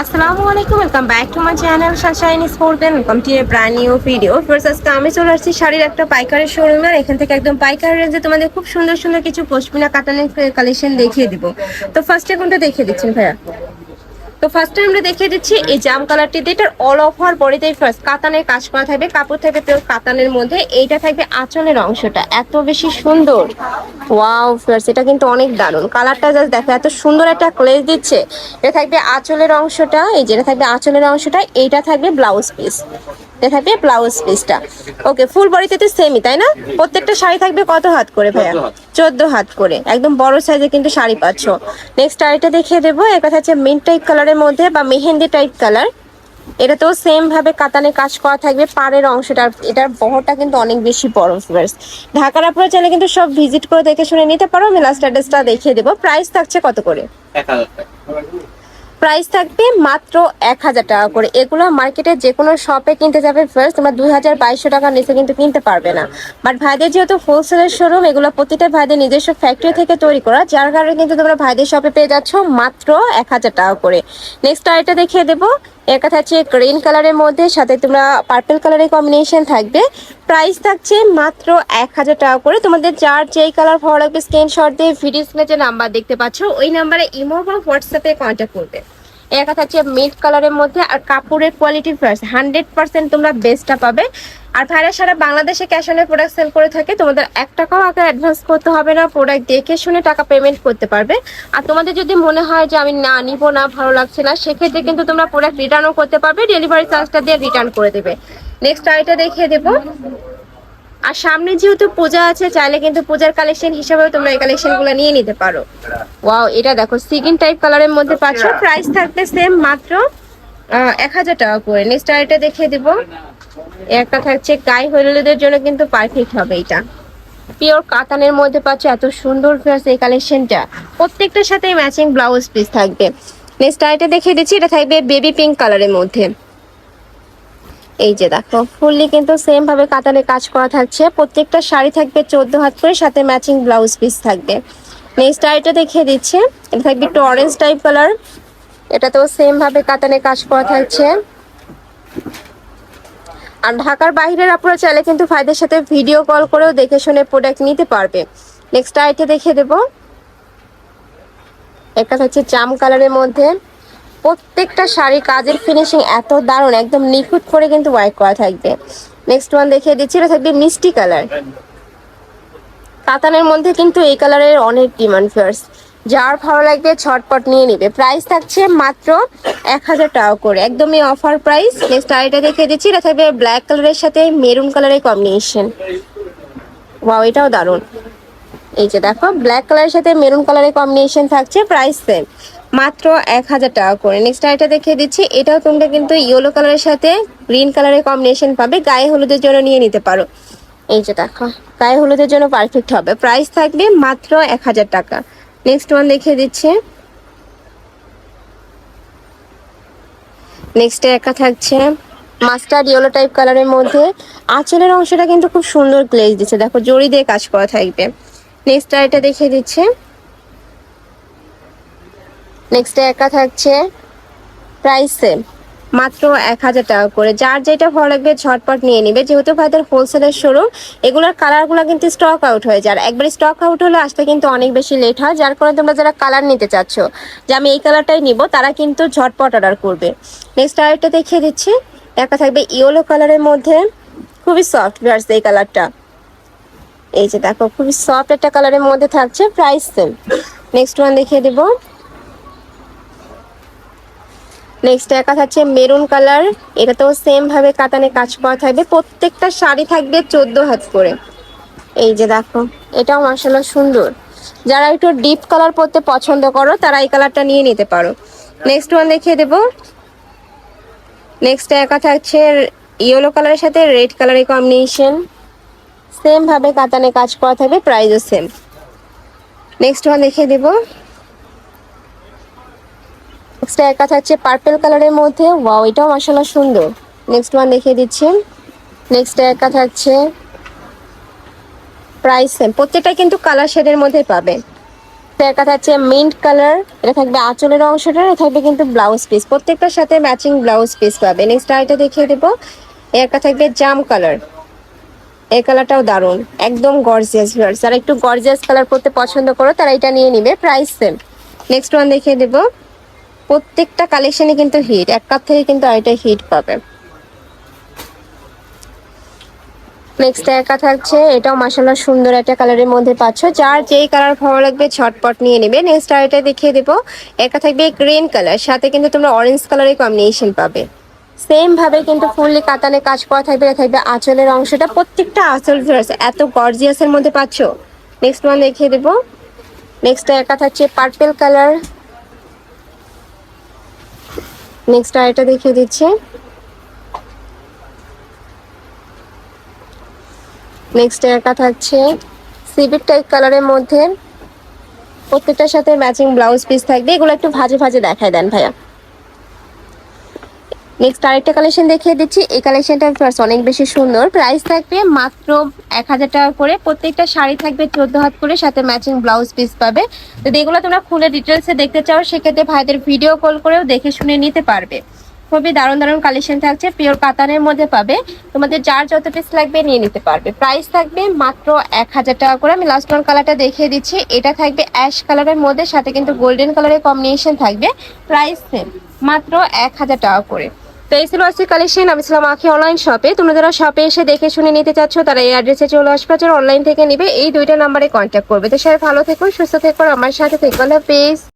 আসসালামু আলাইকুম welcome back to my channel sunshine sport and welcome to a brand new video first আজকে আমি চলে আসছি শাড়ির একটা পাইকারি শোরুমে আর এখান থেকে একদম পাইকারি রেঞ্জে তোমাদের খুব সুন্দর সুন্দর কিছু পশমিনা কাটানের কালেকশন দেখিয়ে দিব। তো ফার্স্টে কোনটা দেখিয়ে দিচ্ছেন ভাইয়া? তো ফার্স্টে আমরা দেখিয়ে দিচ্ছি এই জাম কালারটি এটার অল ওভার বডিতে ফার্স্ট কাতানের কাজ করা থাকবে, কাপড় থাকবে পিওর কাতানের মধ্যে, এইটা থাকবে আঁচলের অংশটা, এত বেশি সুন্দর। ওয়াও ফার্স্ট এটা কিন্তু অনেক দারুণ। কালারটা জাস্ট দেখো, এত সুন্দর একটা ক্লেজ দিচ্ছে। এটা থাকবে আঁচলের অংশটা, এই যেটা থাকবে আঁচলের অংশটা, এইটা থাকবে ব্লাউজ পিস এটা থাকবে ব্লাউজ পিসটা। ওকে ফুল বডিতে তো সেমই তাই না? প্রত্যেকটা শাড়ি থাকবে কত হাত করে ভাইয়া? চোদ্দ হাত। করে। একদম বড় সাইজে কিন্তু শাড়ি পাচ্ছ। নেক্সট আরেকটা দেখিয়ে দেবো। কথা হচ্ছে মিন্ট টাইপ কালারের মধ্যে বা মেহেন্দি টাইপ কালার এটা তো সেম ভাবে কাতানে কাজ করা থাকবে পাড়ের অংশটা। এটার বহরটা কিন্তু অনেক বেশি বড় ঢাকার আপনারা চাইলে কিন্তু সব ভিজিট করে দেখে শুনে নিতে পারো। আমি লাস্ট অ্যাড্রেসটা দেখিয়ে দেবো। প্রাইস থাকছে কত করে? প্রাইস থাকবে মাত্র এক হাজার টাকা করে। এগুলো মার্কেটে যে কোনো শপে কিনতে যাবে ফার্স্ট তোমরা দুই হাজার বাইশশো টাকার নিচে কিন্তু কিনতে পারবে না। বাট ভাইদের যেহেতু হোলসেলের শোরুম এগুলো প্রতিটা ভাইদের নিজস্ব ফ্যাক্টরি থেকে তৈরি করা, যার কারণে কিন্তু তোমরা ভাইদের শপে পেয়ে যাচ্ছ মাত্র এক হাজার টাকা করে। নেক্সট আরেকটা দেখিয়ে দেবো। এর কথা হচ্ছে গ্রিন কালারের মধ্যে, সাথে তোমরা পার্পল কালারের কম্বিনেশন থাকবে। প্রাইস থাকছে মাত্র এক হাজার টাকা করে। তোমাদের যার যেই কালার ভালো লাগবে স্ক্রিনশট দিয়ে ভিডিও স্ক্রিনে যে নাম্বার দেখতে পাচ্ছ, ওই নাম্বারে ইমো বা হোয়াটসঅ্যাপে কন্ট্যাক্ট করবে। কথা হচ্ছে মিড কালারের মধ্যে আর কাপড়ের কোয়ালিটি ফার্স্ট হান্ড্রেড পার্সেন্ট তোমরা বেস্টটা পাবে। আর ভাইরা, সারা বাংলাদেশে ক্যাশ অনের প্রোডাক্ট সেল করে থাকে, তোমাদের এক টাকাও আগে অ্যাডভান্স করতে হবে না প্রোডাক্ট দেখে শুনে টাকা পেমেন্ট করতে পারবে। আর তোমাদের যদি মনে হয় যে আমি না নিব না, ভালো লাগছে না, সেক্ষেত্রে কিন্তু তোমরা প্রোডাক্ট রিটার্নও করতে পারবে ডেলিভারি চার্জটা দিয়ে রিটার্ন করে দেবে। নেক্সট আইটা দেখিয়ে দেবো। আর সামনে যেহেতু পূজা আছে চাইলে কিন্তু পূজার কালেকশন হিসেবেও তোমরা এই কালেকশনগুলো নিয়ে নিতে পারো। ওয়াও এটা দেখো সিগিন টাইপ কালারের মধ্যে পাচ্ছ। প্রাইস থাকবে সেম মাত্র এক হাজার টাকা করে। নেক্সট আরেকটা দেখিয়ে দিব। একটা থাকছে গায়ে হলুদের জন্য কিন্তু পারফেক্ট হবে এটা। পিওর কাতানের মধ্যে পাচ্ছ এত সুন্দর ফ্রেস এই কালেকশনটা প্রত্যেকটার সাথে ম্যাচিং ব্লাউজ পিস থাকবে। নেক্সট আরেকটা দেখিয়ে দিচ্ছি এটা থাকবে বেবি পিঙ্ক কালারের মধ্যে। এই যে দেখো, ফুললি কিন্তু সেম ভাবে কাতানে কাজ করা থাকছে। প্রত্যেকটা শাড়ি থাকবে চোদ্দ হাত করে, সাথে ম্যাচিং ব্লাউজ পিস থাকবে। নেক্সট আইটা দেখিয়ে দিচ্ছে। এটা থাকবে একটু অরেঞ্জ টাইপ কালার এটা তো সেম ভাবে কাতানে কাজ করা থাকছে। আর ঢাকার বাইরের আপনারা চাইলে কিন্তু ফায়দের সাথে ভিডিও কল করেও দেখে শুনে প্রোডাক্ট নিতে পারবে। নেক্সট আইটা দেখিয়ে দেবো। একটা হচ্ছে জাম কালারের মধ্যে। প্রত্যেকটা শাড়ি কাজের ফিনিশিং এত দারুণ, একদম নিখুঁত করে কিন্তু ওয়ার্ক করা থাকবে। নেক্সট ওয়ান দেখিয়ে দিচ্ছি, এটা থাকবে মিষ্টি কালার কাতানের মধ্যে কিন্তু এই কালারের অনেক ডিমান্ড ফিয়ার্স যার ভালো লাগবে ছটপট নিয়ে নিবে। প্রাইস থাকছে মাত্র এক হাজার টাকা করে। একদমই অফার প্রাইস নেক্সট আইটা দেখিয়ে দিচ্ছি, এটা থাকবে ব্ল্যাক কালারের সাথে মেরুন কালারের কম্বিনেশন ওয়াও এটাও দারুণ। এই যে দেখো ব্ল্যাক কালারের সাথে মেরুন কালারের কম্বিনেশন থাকছে প্রাইস সেম মাত্র এক হাজার টাকা করে। নেক্সট আইটা দেখিয়ে দিচ্ছি। এটাও তোমরা কিন্তু ইয়েলো কালারের সাথে গ্রিন কালারের কম্বিনেশন পাবে। গায়ে হলুদের জন্য নিয়ে নিতে পারো। এই যে দেখো, গায়ে হলুদের জন্য পারফেক্ট হবে। প্রাইস থাকবে মাত্র এক হাজার টাকা। নেক্সট ওয়ান দেখিয়ে দিচ্ছে। নেক্সট একা থাকছে মাস্টার্ড ইয়েলো টাইপ কালারের মধ্যে। আঁচলের অংশটা কিন্তু খুব সুন্দর গ্লেজ দিচ্ছে। দেখো, জড়ি দিয়ে কাজ করা থাকবে। নেক্সট আইটা দেখিয়ে দিচ্ছে। নেক্সট একা থাকছে প্রাইস সেম মাত্র এক হাজার টাকা করে। যার যেটা ভালো লাগবে ঝটপট নিয়ে নিবে। যেহেতু ভাইদের হোলসেলের শোরুম এগুলোর কালারগুলো কিন্তু স্টক আউট হয়ে যায়। একবার স্টক আউট হলে আসতে কিন্তু অনেক বেশি লেট হয়। যার কারণে তোমরা যারা কালার নিতে চাচ্ছ, যে আমি এই কালারটাই নিব, তারা কিন্তু ঝটপট অর্ডার করবে। নেক্সট আরেকটা দেখিয়ে দিচ্ছি। একটা থাকবে ইয়েলো কালারের মধ্যে। খুবই সফট ভিয়ার্স এই কালারটা এই যে দেখো, খুবই সফট একটা কালারের মধ্যে থাকছে প্রাইস সেম নেক্সট ওয়ান দেখিয়ে দেবো। নেক্সট একা থাকছে মেরুন কালার এটাতেও সেম ভাবে কাতানে কাজ করা থাকবে। প্রত্যেকটা শাড়ি থাকবে চোদ্দ হাত করে। এই যে দেখো, এটাও মার্শাল্লাহ সুন্দর। যারা একটু ডিপ কালার পরতে পছন্দ করো, তারা এই কালারটা নিয়ে নিতে পারো। নেক্সট ওয়ান দেখিয়ে দেবো। নেক্সট একা থাকছে ইয়েলো কালারের সাথে রেড কালারের কম্বিনেশন সেম ভাবে কাতানে কাজ করা থাকবে প্রাইসও সেম নেক্সট ওয়ান দেখিয়ে দেবো। নেক্সট একা থাকছে পার্পল কালারের মধ্যে। ওয়াও এটাও মাসাল্লাহ সুন্দর। নেক্সট ওয়ান দেখিয়ে দিচ্ছি। নেক্সট একা থাকছে প্রাইস সেম প্রত্যেকটা কিন্তু কালার শেডের মধ্যে পাবে। এর কথা মিন্ট কালার এটা থাকবে আঁচলের অংশটা, এটা থাকবে কিন্তু ব্লাউজ পিস প্রত্যেকটার সাথে ম্যাচিং ব্লাউজ পিস পাবে। নেক্সট আরেকটা দেখিয়ে দেবো। একটা থাকবে জাম কালার এই কালারটাও দারুণ। একদম গর্জিয়াস ভিউয়ার্স যারা একটু গর্জিয়াস কালার পরতে পছন্দ করো, তারা এটা নিয়ে নিবে। প্রাইস সেম নেক্সট ওয়ান দেখিয়ে দেবো। প্রত্যেকটা কালেকশনে কিন্তু হিট এক কাপ থেকে কিন্তু আরেকটা হিট পাবে। নেক্সট একা থাকছে, এটাও মাসাল্লাহ সুন্দর একটা কালারের মধ্যে পাচ্ছ। যার যেই কালার ভালো লাগবে ছটপট নিয়ে নেবে। নেক্সট আর এটা দেখিয়ে দেবো। একা থাকবে গ্রিন কালার সাথে কিন্তু তোমরা অরেঞ্জ কালারের কম্বিনেশন পাবে। সেম ভাবে কিন্তু ফুললি কাতানে কাজ করা থাকবে থাকবে আঁচলের অংশটা। প্রত্যেকটা আঁচল এত গর্জিয়াসের মধ্যে পাচ্ছ। নেক্সট ওয়ান দেখিয়ে দেবো। নেক্সট একা থাকছে পার্পেল কালার নেক্সট আর এটা দেখিয়ে দিচ্ছি। নেক্সট একা থাকছে সিভিট টাইপ কালারের মধ্যে প্রত্যেকটার সাথে ম্যাচিং ব্লাউজ পিস থাকবে। এগুলো একটু ভাজে ভাজে দেখায় দেন ভাইয়া। নেক্সট আরেকটা কালেকশন দেখিয়ে দিচ্ছি। এই কালেকশনটা অনেক বেশি সুন্দর। প্রাইস থাকবে মাত্র এক হাজার টাকা করে। প্রত্যেকটা শাড়ি থাকবে চোদ্দ হাত করে, সাথে ম্যাচিং ব্লাউজ পিস পাবে। যদি এগুলো তোমরা খুলে ডিটেলসে দেখতে চাও, সেক্ষেত্রে ভাইদের ভিডিও কল করেও দেখে শুনে নিতে পারবে। খুবই দারুণ দারুণ কালেকশন থাকছে। পিওর কাতানের মধ্যে পাবে। তোমাদের যার যত পিস লাগবে নিয়ে নিতে পারবে। প্রাইস থাকবে মাত্র এক হাজার টাকা করে। আমি লাস্ট কালারটা দেখিয়ে দিচ্ছি। এটা থাকবে অ্যাশ কালারের মধ্যে, সাথে কিন্তু গোল্ডেন কালারের কম্বিনেশন থাকবে। প্রাইস সেম মাত্র এক হাজার টাকা করে। তো এই ছিল আজকে কালেকশন, আমি ছিলাম আখি অনলাইন শপে তোমরা যারা শপে এসে দেখে শুনে নিতে চাচ্ছ, তারা এই অ্যাড্রেসে চলে আসবে, যারা অনলাইন থেকে নিবে, এই দুইটা নাম্বারে কন্ট্যাক্ট করবে। তো সবাই ভালো থেকো, সুস্থ থেকো আমার সাথে থেকো। পেজ